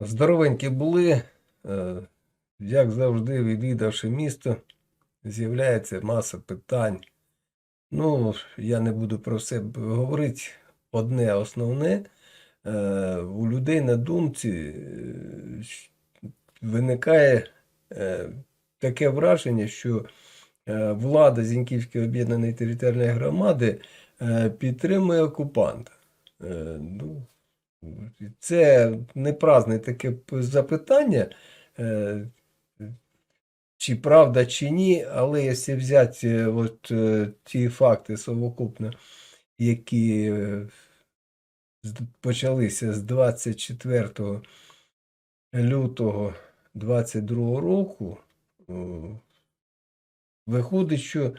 Здоровенькі були, е, як завжди, відвідавши місто, з'являється маса питань. Ну, я не буду про все говорити. Одне основне, е, у людей на думці е, виникає таке враження, що влада Зіньківської об'єднаної територіальної громади підтримує окупанта. Ну, це не праздне таке запитання, е, чи правда, чи ні, але якщо взяти е, от, е, ті факти совокупно, які почалися з 24 лютого 22 року, виходить, що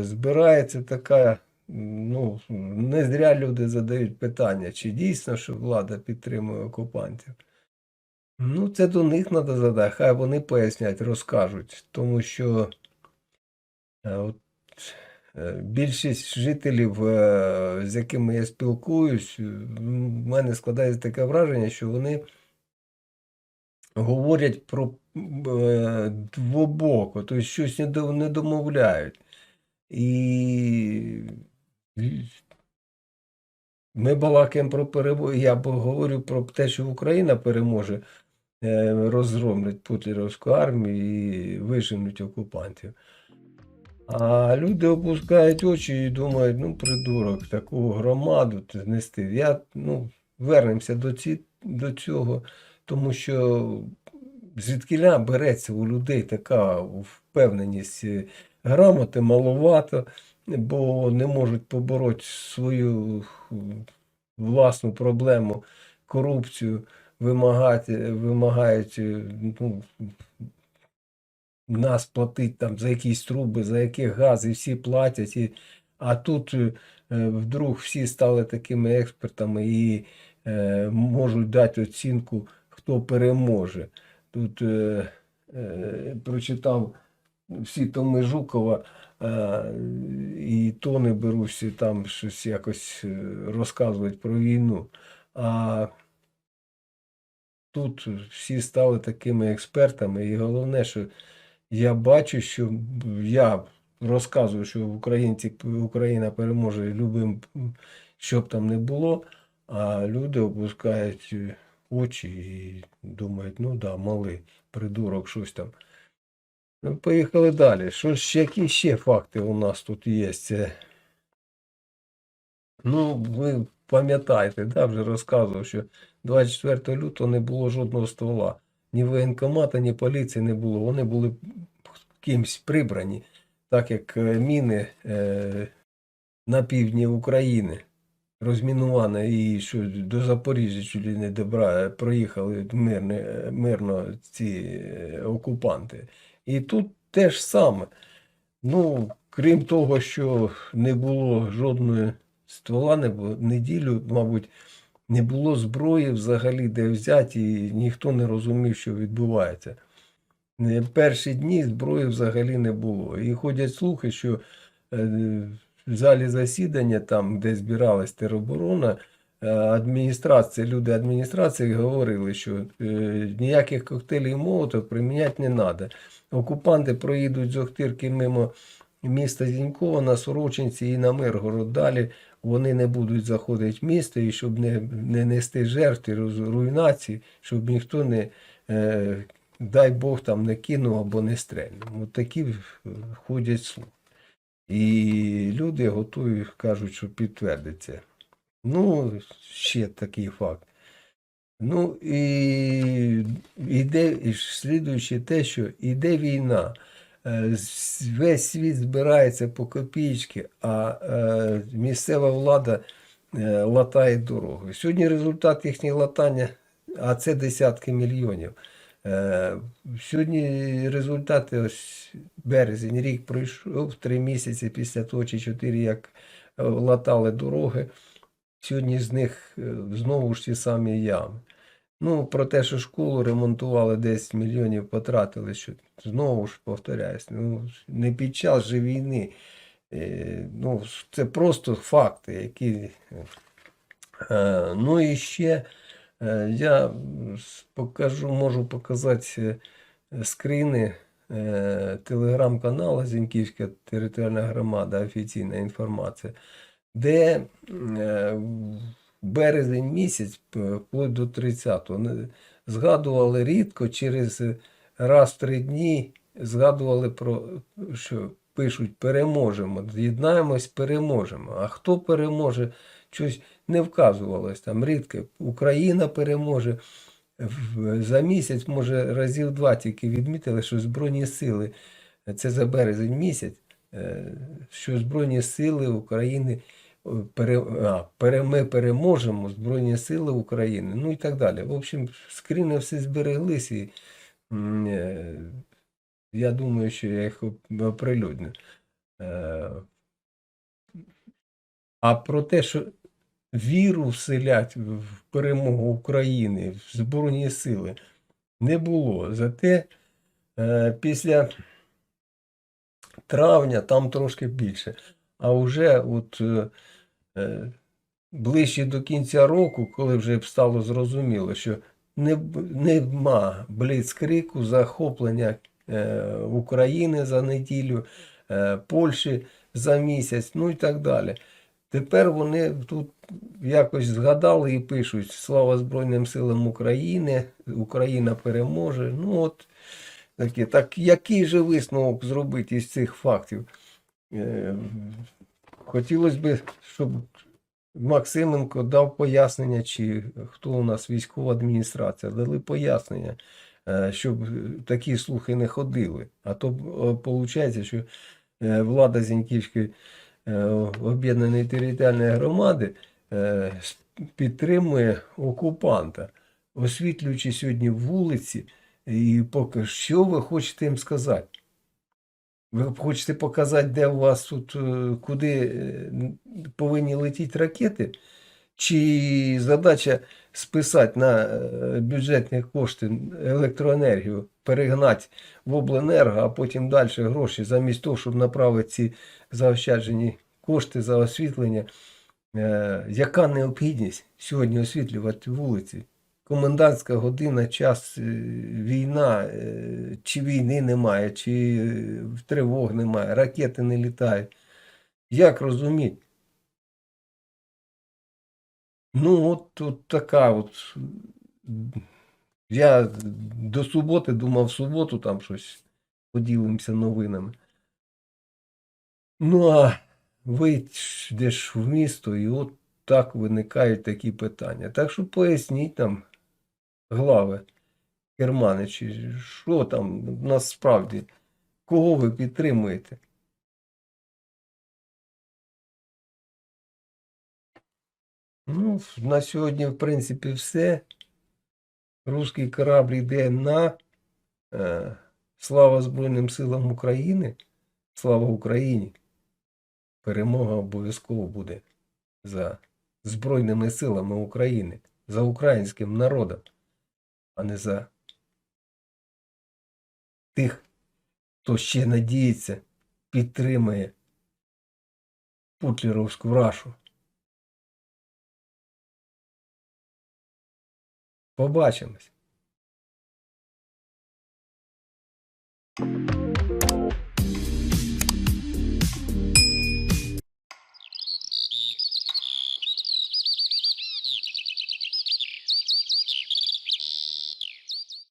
збирається така, ну, не зря люди задають питання, чи дійсно, що влада підтримує окупантів. Ну, це до них треба задати, хай вони пояснять, розкажуть, тому що е, от, е, більшість жителів, е, з якими я спілкуюсь, в мене складається таке враження, що вони говорять про двобоко, тобто щось не домовляють. І ми балакаємо про перемогу. Я говорю про те, що Україна переможе, е, розгромлять путлерівську армію і виженуть окупантів. А люди опускають очі і думають, ну, придурок, таку громаду ти знести. Я, ну, вернемося до, ці, до цього, тому що звідкіля береться у людей така впевненість. Грамоти маловато, бо не можуть побороти свою власну проблему, корупцію, вимагати, вимагають е, ну, нас платить там за якісь труби, за які газ, і всі платять. І, а тут е, е, вдруг всі стали такими експертами і е, можуть дати оцінку, хто переможе. Тут е, е, прочитав всі томи Жукова, і то не беруся там щось якось е, розказувати про війну. А тут всі стали такими експертами, і головне, що я бачу, що я розказую, що українці, Україна переможе любим, що б там не було, а люди опускають е, очі і думають, ну да, малий придурок, щось там. Ну, поїхали далі. Що ж, які ще факти у нас тут є? Ну, ви пам'ятаєте, да, вже розказував, що 24 лютого не було жодного ствола. Ні воєнкомата, ні поліції не було. Вони були кимсь прибрані, так як е, міни е, на півдні України розміновані і що до Запоріжжя ли не добра проїхали мирне, мирно ці е, окупанти. І тут те ж саме. Ну, крім того, що не було жодної ствола, не було, неділю, мабуть, не було зброї взагалі, де взяти, і ніхто не розумів, що відбувається. Е, Перші дні зброї взагалі не було. І ходять слухи, що е, в залі засідання, там, де збиралась тероборона, е, адміністрація, люди адміністрації говорили, що е, ніяких коктейлів молотов приміняти не треба. Окупанти проїдуть з Охтирки мимо міста Зінькова на Сорочинці і на Миргород. Далі вони не будуть заходити в місто, і щоб не, не нести жертв руйнації, щоб ніхто не, е, дай Бог, там не кинув або не стрельнув. От такі ходять слухи. І люди готові, кажуть, що підтвердиться. Ну, ще такий факт. Ну і іде, і слідуючи те, що іде війна, е, весь світ збирається по копійки, а е, місцева влада е, латає дороги. Сьогодні результат їхнього латання, а це десятки мільйонів. Сьогодні результати ось березень, рік пройшов, три місяці після того чи чотири, як латали дороги. Сьогодні з них е, знову ж ті самі ями. Ну, про те, що школу ремонтували 10 мільйонів потратили, що знову ж повторяюсь, ну, не під час же війни. Е, ну, це просто факти, які. Е, ну і ще Я покажу, можу показати скріни е, телеграм-каналу Зіньківська територіальна громада, офіційна інформація, де е, березень місяць, вплоть до 30-го, згадували рідко, через раз три дні згадували про, що пишуть переможемо, з'єднаємось, переможемо. А хто переможе, щось не вказувалось там рідко. Україна переможе. За місяць, може, разів два тільки відмітили, що Збройні сили, це за березень місяць, е, що Збройні сили України пере, а, пере, ми переможемо, Збройні сили України, ну і так далі. В общем, скріни всі збереглись, і е, я думаю, що я їх оприлюдню. Е, А про те, що віру вселять в перемогу України, в Збройні сили, не було. Зате е, після травня там трошки більше. А вже от ближче до кінця року, коли вже стало зрозуміло, що нема бліцкрику захоплення е, України за неділю, е, Польщі за місяць, ну і так далі. Тепер вони тут якось згадали і пишуть Слава Збройним силам України, Україна переможе. Ну от таке. Так який же висновок зробити із цих фактів? Е, Хотілося б, щоб Максименко дав пояснення, чи хто у нас військова адміністрація, дали пояснення, е, щоб такі слухи не ходили. А то виходить, що е, влада Зіньківської е, об'єднаної територіальної громади е, підтримує окупанта, освітлюючи сьогодні вулиці, і поки що ви хочете їм сказати? Ви хочете показати, де у вас тут, е, куди е, повинні летіти ракети? Чи задача списати на е, бюджетні кошти електроенергію, перегнати в обленерго, а потім далі гроші, замість того, щоб направити ці заощаджені кошти за освітлення? Яка необхідність сьогодні освітлювати вулиці? Комендантська година, час, е, війна, е, чи війни немає, чи е, тривог немає, ракети не літають. Як розуміти? Ну, от, от така от. Я до суботи думав, в суботу там щось поділимося новинами. Ну, а вийдеш в місто, і от так виникають такі питання. Так що поясніть там, глави Керманичі, що там насправді, кого ви підтримуєте? Ну, на сьогодні, в принципі, все. Руський корабль йде на е, слава Збройним силам України. Слава Україні. Перемога обов'язково буде за Збройними силами України, за українським народом, а не за тих, хто ще надіється, підтримує путлеровську рашу. Побачимось.